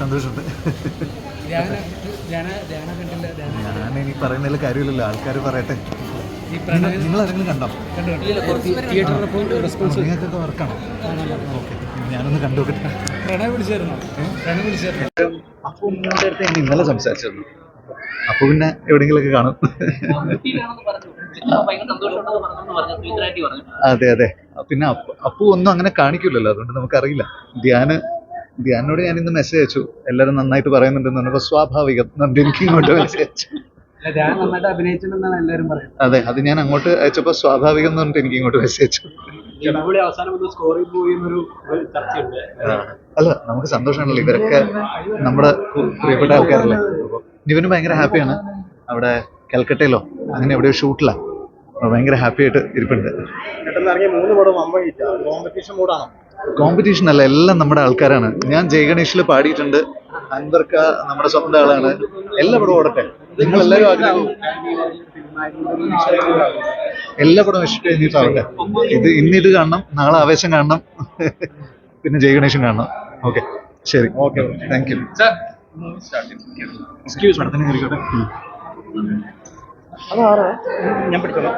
സന്തോഷമുണ്ടോ? ഞാൻ ഇനി പറയുന്നതിൽ കാര്യമില്ലല്ലോ. ആൾക്കാർ പറയട്ടെ. നിങ്ങൾ ആരെങ്കിലും കണ്ടോ? നിങ്ങൾക്കൊക്കെ വർക്കാണോ. ഓക്കെ ഞാനൊന്ന് കണ്ടു നോക്കട്ടെ. പ്രണയ വിളിച്ചായിരുന്നു? പ്രണയ വിളിച്ചായിരുന്നു? അപ്പോൾ നിങ്ങളുടെ അടുത്ത് ഞാൻ ഇന്നലെ സംസാരിച്ചിരുന്നു അപ്പോൾ പിന്നെ എവിടെയെങ്കിലുമൊക്കെ കാണും. അതെ അതെ. പിന്നെ അപ്പു അപ്പു ഒന്നും അങ്ങനെ കാണിക്കില്ലല്ലോ അതുകൊണ്ട് നമുക്കറിയില്ല. ധ്യാന് ധ്യാനോട് ഞാൻ ഇന്ന് മെസ്സേജ് അയച്ചു. എല്ലാവരും നന്നായിട്ട് പറയുന്നുണ്ടെന്ന് പറഞ്ഞപ്പോൾ സ്വാഭാവികം. എനിക്ക് ഇങ്ങോട്ട് മെസ്സേജ് അയച്ചു. അതെ അത് ഞാൻ അങ്ങോട്ട് അയച്ചപ്പോ സ്വാഭാവികം എന്ന് പറഞ്ഞിട്ട് എനിക്ക് ഇങ്ങോട്ട് മെസ്സേജ് അയച്ചു. അല്ല നമുക്ക് സന്തോഷമാണല്ലോ ഇവരൊക്കെ നമ്മുടെ പ്രിയപ്പെട്ട ആൾക്കാരല്ലേ. ഇവന് ഭയങ്കര ഹാപ്പിയാണ്. അവിടെ കൽക്കട്ടയിലോ അങ്ങനെ എവിടെയോ ഷൂട്ടിലാണ് ഭയങ്കര ഹാപ്പി ആയിട്ട് ഇരിപ്പുണ്ട് കോമ്പറ്റീഷൻ അല്ല എല്ലാം നമ്മുടെ ആൾക്കാരാണ്. ഞാൻ ജയഗണേഷിൽ പാടിയിട്ടുണ്ട്. അൻവർക്ക നമ്മുടെ സ്വന്തം ആളാണ്. എല്ലാ പടവും ഓടട്ടെ. നിങ്ങൾ എല്ലാവരും ആഗ്രഹം എല്ലാ പടവും ഇഷ്ടം കഴിഞ്ഞിട്ടാവട്ടെ. ഇത് ഇന്നിത് കാണണം നാളെ ആവേശം കാണണം. പിന്നെ ജയ് ഗണേശൻ കാണണം. ഓക്കെ. ശരി. ഓക്കെ. താങ്ക് യു എക്സ്ക്യൂസ് കയറിക്കോട്ടെ അതാറ് ഞാൻ പിടിച്ചോളാം